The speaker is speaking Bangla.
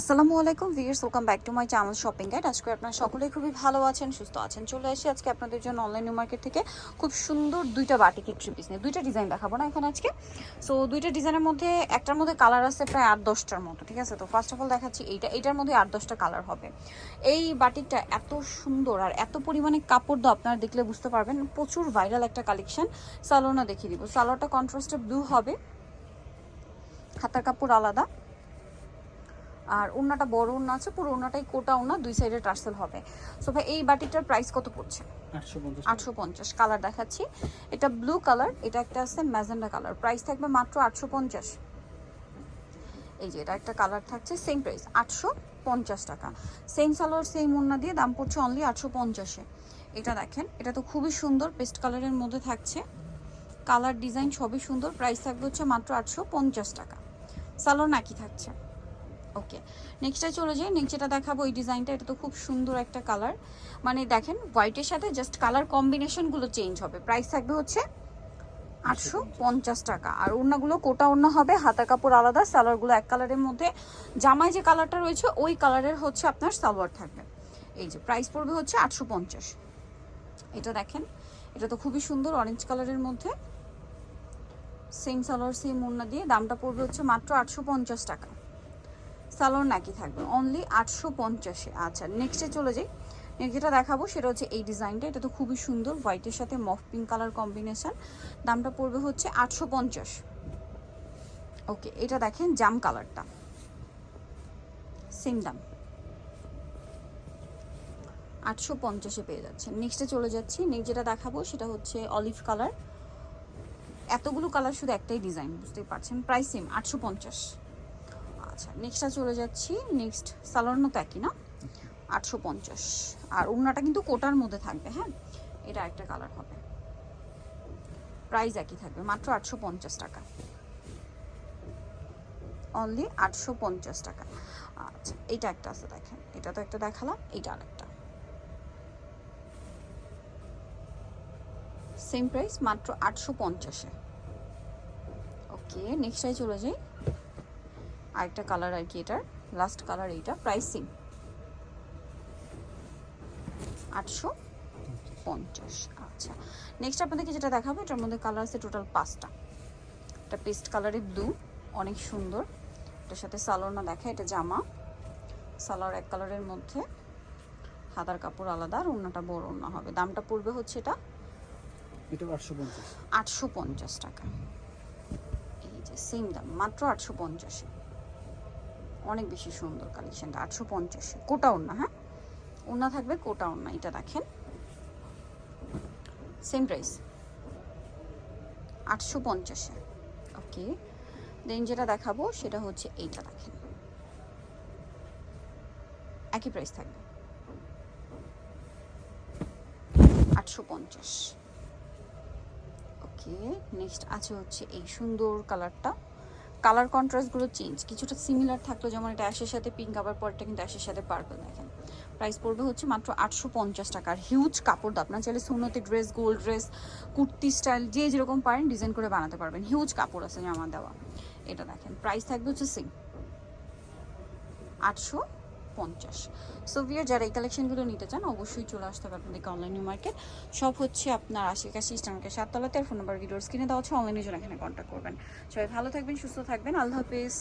আসসালামু আলাইকুম viewers welcome back to my channel shopping guide. আজকে আপনারা সকলেই খুবই ভালো আছেন, সুস্থ আছেন। চলে আসি আজকে আপনাদের জন্য অনলাইন মার্কেট থেকে। খুব সুন্দর দুইটা বাটিকের থ্রি পিস নিয়ে। দুইটা ডিজাইন দেখাবো না এখানে আজকে। সো দুইটা ডিজাইনের মধ্যে একটার মধ্যে কালার আছে প্রায় আট দশটার মতো, ঠিক আছে? তো ফার্স্ট অফ অল দেখাচ্ছি এইটা। এইটার মধ্যে আট দশটা কালার হবে। এই বাটিকটা এত সুন্দর আর এত পরিমাণে কাপড় দাও আপনারা দেখলে বুঝতে পারবেন। প্রচুর ভাইরাল একটা কালেকশন সালোনা দেখিয়ে দিব। সালোয়ারটা কন্ট্রাস্টে ব্লু হবে। হাতার কাপড় আলাদা। আর ওড়নাটা বড় ওড়না আছে পুরো ওড়নাটাই কোটা ওড়না দুই সাইডে টার্সেল হবে। সো ভাই এই বাটিটার প্রাইস কত পড়ছে? আটশো পঞ্চাশ কালার দেখাচ্ছি। এটা ব্লু কালার এটা একটা আছে ম্যাজেন্ডা কালার প্রাইস থাকবে মাত্র আটশো পঞ্চাশ। এই যে এটা একটা কালার থাকছে সেম প্রাইস আটশো পঞ্চাশ টাকা। সেম সালোয়ার সেম ওড়না দিয়ে দাম পড়ছে অনলি আটশো পঞ্চাশে। এটা দেখেন এটা তো খুবই সুন্দর পেস্ট কালারের মধ্যে থাকছে। কালার ডিজাইন সবই সুন্দর প্রাইস থাকবে হচ্ছে মাত্র আটশো পঞ্চাশ টাকা। সালোয়ার নাকি থাকছে। ওকে নেক্সটে চলে যাই। নেক্সট যেটা দেখাবো, এই ডিজাইনটা এটা তো খুব সুন্দর একটা কালার মানে দেখেন হোয়াইটের সাথে জাস্ট কালার কম্বিনেশনগুলো চেঞ্জ হবে। প্রাইস থাকবে হচ্ছে আটশো পঞ্চাশ টাকা। আর ওড়নাগুলো কোটা ওড়না হবে, হাতা কাপড় আলাদা সালোয়ারগুলো এক কালারের মধ্যে। জামায় যে কালারটা রয়েছে, ওই কালারের হচ্ছে আপনার সালোয়ার থাকবে। এই যে প্রাইস পড়বে হচ্ছে আটশো পঞ্চাশ। এটা দেখেন, এটা তো খুবই সুন্দর অরেঞ্জ কালারের মধ্যে। সেম সালোয়ার সেম ওড়না দিয়ে দামটা পড়বে হচ্ছে মাত্র আটশো পঞ্চাশ টাকা। সালোয়ার নাকি থাকবে? অনলি আটশো পঞ্চাশে। আচ্ছা নেক্সটে চলে যাই। নেক্সট যেটা দেখাবো সেটা হচ্ছে এই ডিজাইনটা এটা তো খুবই সুন্দর হোয়াইটের সাথে মফ পিঙ্ক কালার কম্বিনেশান দামটা পড়বে হচ্ছে আটশো পঞ্চাশ। ওকে এটা দেখেন জাম কালারটা সেম দাম। আটশো পঞ্চাশে পেয়ে যাচ্ছে। নেক্সটে চলে যাচ্ছি। নেক্সট যেটা দেখাবো সেটা হচ্ছে অলিভ কালার এতগুলো কালার শুধু একটাই ডিজাইন বুঝতেই পারছেন? প্রাইস সেম আটশো পঞ্চাশ। আচ্ছা নেক্সটটা চলে যাচ্ছি। নেক্সট সালোয়ার মতো একই না? আটশো পঞ্চাশ। আর ওড়নাটা কিন্তু কোটার মধ্যে থাকবে হ্যাঁ? এটা একটা কালার হবে। প্রাইস একই থাকবে, মাত্র আটশো পঞ্চাশ টাকা। অনলি আটশো পঞ্চাশ টাকা। আচ্ছা এইটা একটা আছে, দেখেন। এটা তো একটা দেখালাম, এইটা আরেকটা। সেম প্রাইস মাত্র আটশো পঞ্চাশে। ওকে নেক্সটাই চলে যাই। আরেকটা কালার আর কি এটার লাস্ট কালার এইটা প্রাইসিং আটশো পঞ্চাশ আচ্ছা। নেক্সট আপনাদেরকে যেটা দেখাবো এটার মধ্যে কালার আছে টোটাল পাঁচটা। এটা পেস্ট কালারে ব্লু অনেক সুন্দর। এটার সাথে সালোয়ার না দেখা এটা জামা। সালোয়ার এক কালারের মধ্যে হাতার কাপড় আলাদা আর ওড়নাটা বড় ওড়না হবে। দামটা পড়বে হচ্ছে এটা এটা আটশো পঞ্চাশ। টাকা। এই যে সেম দাম মাত্র আটশো পঞ্চাশে। অনেক বেশি সুন্দর কালেকশনটা আটশো পঞ্চাশে। কোটা ওড়না হ্যাঁ? ওড়না থাকবে কোটা ওড়না এটা দেখেন সেম প্রাইস আটশো পঞ্চাশে। ওকে দেন যেটা দেখাবো, সেটা হচ্ছে এইটা দেখেন। একই প্রাইস থাকবে। আটশো পঞ্চাশ। ওকে নেক্সট আছে হচ্ছে এই সুন্দর কালারটা কালার কন্ট্রাস্টগুলো চেঞ্জ। কিছুটা সিমিলার থাকল, যেমন এটা অ্যাশের সাথে পিঙ্ক আবার পরটা কিন্তু অ্যাশের সাথে পার্পল দেখেন। প্রাইস পড়বে হচ্ছে মাত্র আটশো পঞ্চাশ টাকার হিউজ কাপড় দাও আপনার চাইলে সুন্নতি dress gold dress kurti style যে যেরকম পারেন ডিজাইন করে বানাতে পারবেন। হিউজ কাপড় আছে জামা দেওয়া। এটা দেখেন প্রাইস থাকবে হচ্ছে সেম আটশো পঞ্চাশ। সো ভিয়ার যারা এই কালেকশনগুলো নিতে চান, অবশ্যই চলে আসতে হবে আপনাদেরকে অনলাইন মার্কেট সব হচ্ছে আপনার আশি কাশি ইস্টানকে সাততলাতে। আর ফোন নাম্বার ভিডিওর স্ক্রিনে দেওয়া হচ্ছে অনলাইনে জন্য এখানে কন্ট্যাক্ট করবেন। সবাই ভালো থাকবেন, সুস্থ থাকবেন। আল্লাহ হাফিজ।